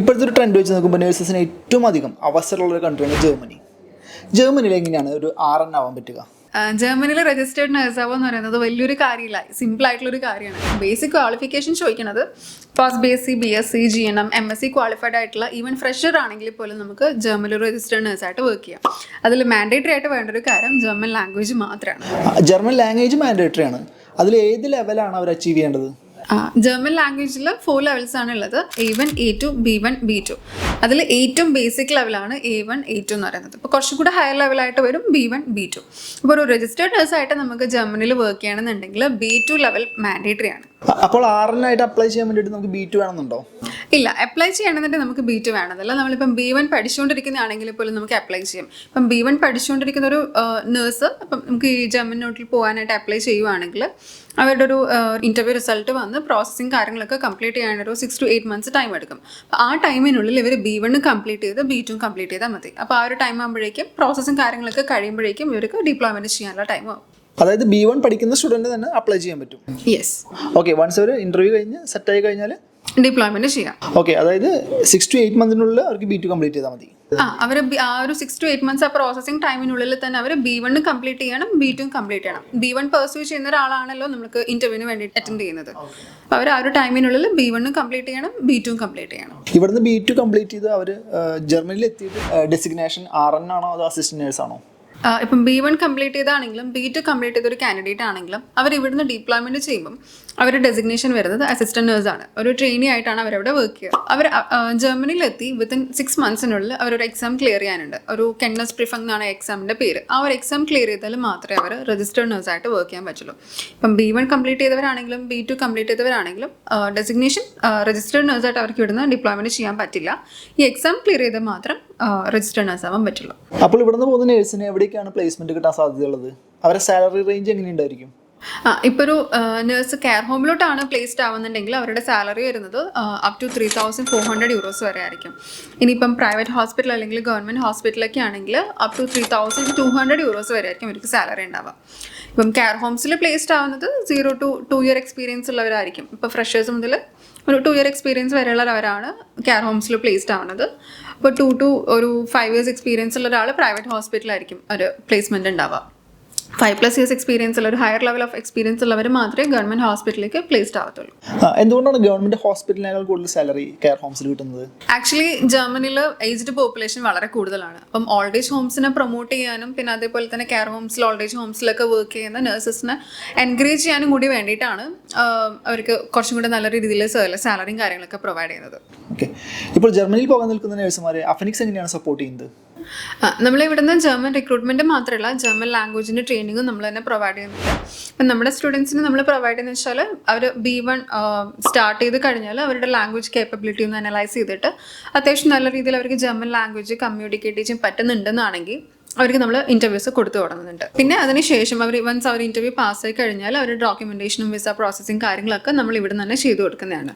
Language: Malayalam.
ഇപ്പോഴത്തെ ഒരു ട്രെൻഡ് വെച്ച് നോക്കുമ്പോൾ നേഴ്സസിന് ഏറ്റവും അധികം അവസരമുള്ള ഒരു കൺട്രിയാണ് ജർമ്മനി. ജർമ്മനിയിൽ എങ്ങനെയാണ് ഒരു ആർ എൻ ആവാൻ പറ്റുക? ജർമ്മനിയിൽ രജിസ്റ്റേർഡ് നഴ്സ് ആവുക എന്ന് പറയുന്നത് വലിയൊരു കാര്യമില്ല. സിമ്പിൾ ആയിട്ടുള്ള ഒരു കാര്യമാണ്. ബേസിക് ക്വാളിഫിക്കേഷൻ ചോദിക്കുന്നത് first B S C B S C G N M M S C qualified ആയിട്ടുള്ള ഈവൻ ഫ്രഷർ ആണെങ്കിൽ പോലും നമുക്ക് ജർമ്മനിൽ രജിസ്റ്റേർഡ് നഴ്സായിട്ട് വർക്ക് ചെയ്യാം. അതിൽ മാൻഡേറ്ററി ആയിട്ട് വേണ്ട ഒരു കാര്യം ജർമ്മൻ ലാംഗ്വേജ് മാത്രമാണ്. ജർമ്മൻ ലാംഗ്വേജ് മാൻഡേറ്ററി ആണ്. അതിൽ ഏത് ലെവലാണ് അവർ അച്ചീവ് ചെയ്യേണ്ടത്? ജർമ്മൻ ലാംഗ്വേജിൽ ഫോർ ലെവൽസ് ആണ് ഉള്ളത്. A one A two B one B two അതിൽ ഏറ്റവും ബേസിക് ലെവലാണ് എ വൺ എ ടു എന്ന് പറയുന്നത്. അപ്പോൾ കുറച്ചും കൂടെ ഹയർ ലെവലായിട്ട് വരും ബി വൺ ബി ടു അപ്പോൾ ഒരു രജിസ്റ്റേർഡ് നഴ്സായിട്ട് നമുക്ക് ജർമ്മനിൽ വർക്ക് ചെയ്യണമെന്നുണ്ടെങ്കിൽ ബി ടു ലെവൽ മാൻഡേറ്ററി ആണ്. അപ്പോൾ ആറിനായിട്ട് അപ്ലൈ ചെയ്യാൻ വേണ്ടിയിട്ട് നമുക്ക് ബി ടു വേണമെന്നുണ്ടോ? ഇല്ല അപ്ലൈ ചെയ്യണമെന്നുണ്ടെങ്കിൽ നമുക്ക് ബി ടു വേണമെന്നില്ല നമ്മളിപ്പം ബി വൺ പഠിച്ചുകൊണ്ടിരിക്കുന്നതാണെങ്കിൽ പോലും നമുക്ക് അപ്ലൈ ചെയ്യാം. ഇപ്പം ബി വൺ പഠിച്ചുകൊണ്ടിരിക്കുന്ന ഒരു നേഴ്സ് അപ്പം നമുക്ക് ഈ ജർമ്മൻ നോട്ടിൽ പോകാനായിട്ട് അപ്ലൈ ചെയ്യുവാണെങ്കിൽ അവരുടെ ഒരു ഇന്റർവ്യൂ റിസൾട്ട് വന്ന് പ്രോസസ്സിങ് കാര്യങ്ങളൊക്കെ കംപ്ലീറ്റ് ചെയ്യാനൊരു six to eight months time എടുക്കും. അപ്പോൾ ആ ടൈമിനുള്ളിൽ ഇവർ ബി വണ് കംപ്ലീറ്റ് ചെയ്ത് ബി ടു കംപ്ലീറ്റ് ചെയ്താൽ മതി. അപ്പോൾ ആ ഒരു ടൈം ആകുമ്പോഴേക്കും പ്രോസസ്സിങ് കാര്യങ്ങളൊക്കെ കഴിയുമ്പോഴേക്കും ഇവർക്ക് ഡിപ്ലോയ്മെന്റ് ചെയ്യാനുള്ള ടൈം ആവും. അതായത് ബി വൺ പഠിക്കുന്ന സ്റ്റുഡന്റ് തന്നെ അപ്ലൈ ചെയ്യാൻ പറ്റും. യെസ് ഓക്കെ വൺസ് അവർ ഇന്റർവ്യൂ കഴിഞ്ഞ് സെറ്റായി കഴിഞ്ഞാൽ ഡിപ്ലോയ്മെന്റ് ചെയ്യാം. ഓക്കെ അതായത് സിക്സ് ടു എയ്റ്റ് മന്തിനുള്ളിൽ അവർക്ക് ബി ടു കംപ്ലീറ്റ് ചെയ്താൽ മതി. ആ അവർ ആ ഒരു സിക്സ് ടു എയ്റ്റ് മന്ത്സ് ആ പ്രോസസ്സിംഗ് ടൈമിനുള്ളിൽ തന്നെ അവർ ബി വൺ കംപ്ലീറ്റ് ചെയ്യണം ബി ടു കംപ്ലീറ്റ് ചെയ്യണം. ബി വൺ പെർസ്യൂ ചെയ്യുന്ന ഒരാളാണല്ലോ നമുക്ക് ഇന്റർവ്യൂവിന് വേണ്ടി അറ്റൻഡ് ചെയ്യുന്നത്. അവർ ആ ഒരു ടൈമിനുള്ളിൽ ബി വണ് കംപ്ലീറ്റ് ചെയ്യണം ബി ടു കംപ്ലീറ്റ് ചെയ്യണം. ഇവിടുന്ന് ബി ടു കംപ്ലീറ്റ് ചെയ്ത് അവർ ജർമ്മനിയിൽ എത്തിയിട്ട് ഡെസിഗ്നേഷൻ ആർ എൻ ആണോ അതോ അസിസ്റ്റന്റ് നേഴ്സ് ആണോ? ഇപ്പം ബി വൺ കംപ്ലീറ്റ് ചെയ്താണെങ്കിലും ബി ടു കംപ്ലീറ്റ് ചെയ്ത ഒരു കാൻഡിഡേറ്റ് ആണെങ്കിലും അവർ ഇവിടുന്ന് ഡിപ്ലോയ്മെന്റ് ചെയ്യുമ്പോൾ അവരുടെ ഡെസിഗ്നേഷൻ വരുന്നത് അസിസ്റ്റന്റ് ആണ്. ഒരു ട്രെയിനി ആയിട്ടാണ് അവരവിടെ വർക്ക് ചെയ്യുക. അവർ ജർമ്മനിയിലെത്തി വിത്തിൻ സിക്സ് മന്ത്സിനുള്ളിൽ അവരൊരു എക്സാം ക്ലിയർ ചെയ്യാനുണ്ട്. ഒരു കെന്നസ് പ്രിഫങ് എന്നാണ് എക്സാമിന്റെ പേര്. ആ ഒരു എക്സാം ക്ലിയർ ചെയ്താൽ മാത്രമേ അവർ രജിസ്റ്റേർഡ് നേഴ്സായിട്ട് വർക്ക് ചെയ്യാൻ പറ്റുള്ളൂ. ഇപ്പം ബി വൺ കംപ്ലീറ്റ് ചെയ്തവരാണെങ്കിലും ബി ടു കംപ്ലീറ്റ് ചെയ്തവരാണെങ്കിലും ഡെസിഗ്നേഷൻ രജിസ്റ്റേർഡ് നേഴ്സായിട്ട് അവർക്ക് ഇവിടുന്ന് ഡിപ്ലോയ്മെന്റ് ചെയ്യാൻ പറ്റില്ല. ഈ എക്സാം ക്ലിയർ ചെയ്താൽ മാത്രം രജിസ്റ്റേഡ് നേഴ്സ് ആവാൻ പറ്റുള്ളൂ. അപ്പോൾ ഇവിടുന്ന് പോകുന്ന നേഴ്സിന് എവിടേക്കാണ് പ്ലേസ്മെന്റ് കിട്ടാൻ സാധ്യതയുള്ളത്. അവരുടെ സാലറി റേഞ്ച് എങ്ങനെയുണ്ടായിരിക്കും? ആ ഇപ്പോൾ ഒരു നേഴ്സ് കെയർ ഹോമിലോട്ടാണ് പ്ലേസ്ഡ് ആവുന്നുണ്ടെങ്കിൽ അവരുടെ സാലറി വരുന്നത് up to three thousand four hundred euros വരെ ആയിരിക്കും. ഇനിയിപ്പം പ്രൈവറ്റ് ഹോസ്പിറ്റൽ അല്ലെങ്കിൽ ഗവൺമെന്റ് ഹോസ്പിറ്റലൊക്കെ ആണെങ്കിൽ up to three thousand two hundred euros വരെ ആയിരിക്കും അവർക്ക് സാലറി ഉണ്ടാവുക. ഇപ്പം കെയർ ഹോംസിൽ പ്ലേസ്ഡ് ആവുന്നത് zero to two year experience ഉള്ളവരായിരിക്കും. ഇപ്പോൾ ഫ്രഷേഴ്സ് മുതൽ ഒരു ടു ഇയർ എക്സ്പീരിയൻസ് വരെയുള്ളവരാണ് കെയർ ഹോംസിൽ പ്ലേസ്ഡ് ആവുന്നത്. അപ്പോൾ ടു ടു ഒരു ഫൈവ് ഇയേഴ്സ് എക്സ്പീരിയൻസ് ഉള്ള ഒരാൾ പ്രൈവറ്റ് ഹോസ്പിറ്റലായിരിക്കും ഒരു പ്ലേസ്മെന്റ് ഉണ്ടാവുക ഫൈവ് പ്ലസ് ഇയേഴ്സ് എക്സ്പീരിയൻസ് ഉള്ള ഒരു ഹയർ ലെവൽ ഓഫ് എക്സ്പീരിയൻസ് ഉള്ളവർ മാത്രമേ ഗവൺമെന്റ് ഹോസ്പിറ്റലിലേക്ക് പ്ലേസ്ഡ് ആവത്തുള്ളൂ. എന്തുകൊണ്ടാണ് ഗവൺമെന്റ് ഹോസ്പിറ്റലിനേക്കാൾ കൂടുതൽ സാലറി കെയർ ഹോംസിൽ കിട്ടുന്നത്? ആക്ച്വലി ജർമ്മനിയിൽ ഏജ്ഡ് പോപ്പുലേഷൻ വളരെ കൂടുതലാണ്. അപ്പം ഓൾഡ് ഏജ് ഹോംസിനെ പ്രൊമോട്ട് ചെയ്യാനും പിന്നെ അതേപോലെ തന്നെ കെയർ ഹോംസിൽ ഓൾഡ് ഏജ് ഹോംസിലൊക്കെ വർക്ക് ചെയ്യുന്ന നഴ്സസിനെ എൻകറേജ് ചെയ്യാനും കൂടി വേണ്ടിയിട്ടാണ് അവർക്ക് കുറച്ചും കൂടി നല്ല രീതിയിൽ സാലറിയും കാര്യങ്ങളൊക്കെ പ്രൊവൈഡ് ചെയ്യുന്നത്. ഓക്കെ ഇപ്പോൾ ജർമ്മനിയിൽ പോകാൻ നിൽക്കുന്ന നഴ്സുമാരെ അഫനിക്സ് എങ്ങനെയാണ് സപ്പോർട്ട് ചെയ്യുന്നത്? ഇവിടുന്ന് ജർമ്മൻ റിക്രൂട്ട്മെന്റ് മാത്രമല്ല ജർമ്മൻ ലാംഗ്വേജിന്റെ ട്രെയിനിങ്ങും നമ്മൾ തന്നെ പ്രൊവൈഡ് ചെയ്യുന്നുണ്ട്. അപ്പം നമ്മുടെ സ്റ്റുഡൻസിന് നമ്മൾ പ്രൊവൈഡ് ചെയ്യുന്ന വെച്ചാൽ അവർ ബി വൺ സ്റ്റാർട്ട് ചെയ്ത് കഴിഞ്ഞാൽ അവരുടെ ലാംഗ്വേജ് കേപ്പബിലിറ്റി ഒന്ന് അനലൈസ് ചെയ്തിട്ട് അത്യാവശ്യം നല്ല രീതിയിൽ അവർക്ക് ജർമ്മൻ ലാംഗ്വേജ് കമ്മ്യൂണിക്കേറ്റ് ചെയ്യാൻ പറ്റുന്നുണ്ടെന്നാണെങ്കിൽ അവർക്ക് നമ്മൾ ഇന്റർവ്യൂസ് കൊടുത്തു തുടങ്ങുന്നുണ്ട്. പിന്നെ അതിനുശേഷം അവർ വൺസ് അവർ ഇന്റർവ്യൂ പാസ്സായി കഴിഞ്ഞാൽ അവരുടെ ഡോക്യുമെന്റേഷനും വിസ പ്രോസസ്സിങ് കാര്യങ്ങളൊക്കെ നമ്മൾ ഇവിടെ തന്നെ ചെയ്തു കൊടുക്കുന്നതാണ്.